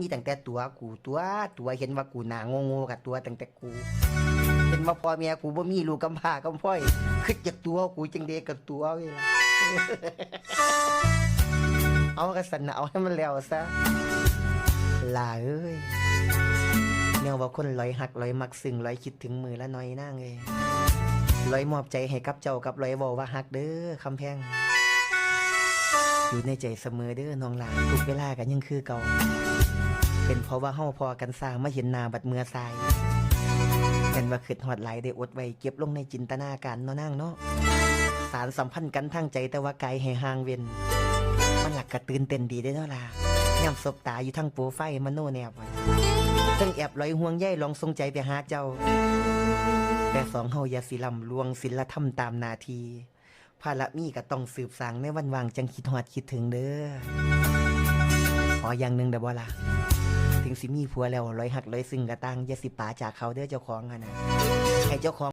มีตั้งแต่ตัวกูตัวตัวเห็นว่ากูหนาโง่ๆกับตัวตั้งแต่กูเห็นว่าพ่อแม่กูบ่มีลูกกำพร้ากำพร้อยคิดจากตัวกูจังเด็กกับตัวเวลาเอากระสันเอาให้มันแล้วซะลาเอ้ยเนี่ยว่าคนลอยหักลอยมักซึ้งลอยคิดถึงมือละน้อยนั่งเอ้ยลอยมอบใจให้กับเจ้ากับลอยบอกว่าหักเด้อคำแพงอยู่ในใจเสมอเด้อน้องหลานทุกเวลากันยังคือเก่า เป็นเพราะว่าเฮาพอกันสร้างมาเห็นหน้าบัดเมือทรายกันว่าคิดฮอดหลายได้อดไว้เก็บลงในจินตนาการเนาะนางเนาะสารสัมพันธ์กันทางใจแต่ว่าไกลให้ห่างเว้นมันหลักกระตื่นเต้นดีได้เนาะล่ะย่ำศบตาอยู่ทั้งโปรไฟล์มโนแนบไว้ทั้งแอบลอยห่วงใยลองทรงใจไปหาเจ้า แต่สองเฮาอย่าสิลำลวงศิลธรรมตามนาทีภาระมีก็ต้องสืบสางในวันวางจังคิดฮอดคิดถึงเด้อขออย่างหนึ่งเด้อบ่ล่ะ ถึงสิมีผัวแล้วร้อยหักร้อยซึ่งกระตังอย่าสิป๋าจากเขาเด้อเจ้าของอะนะให้เจ้าของ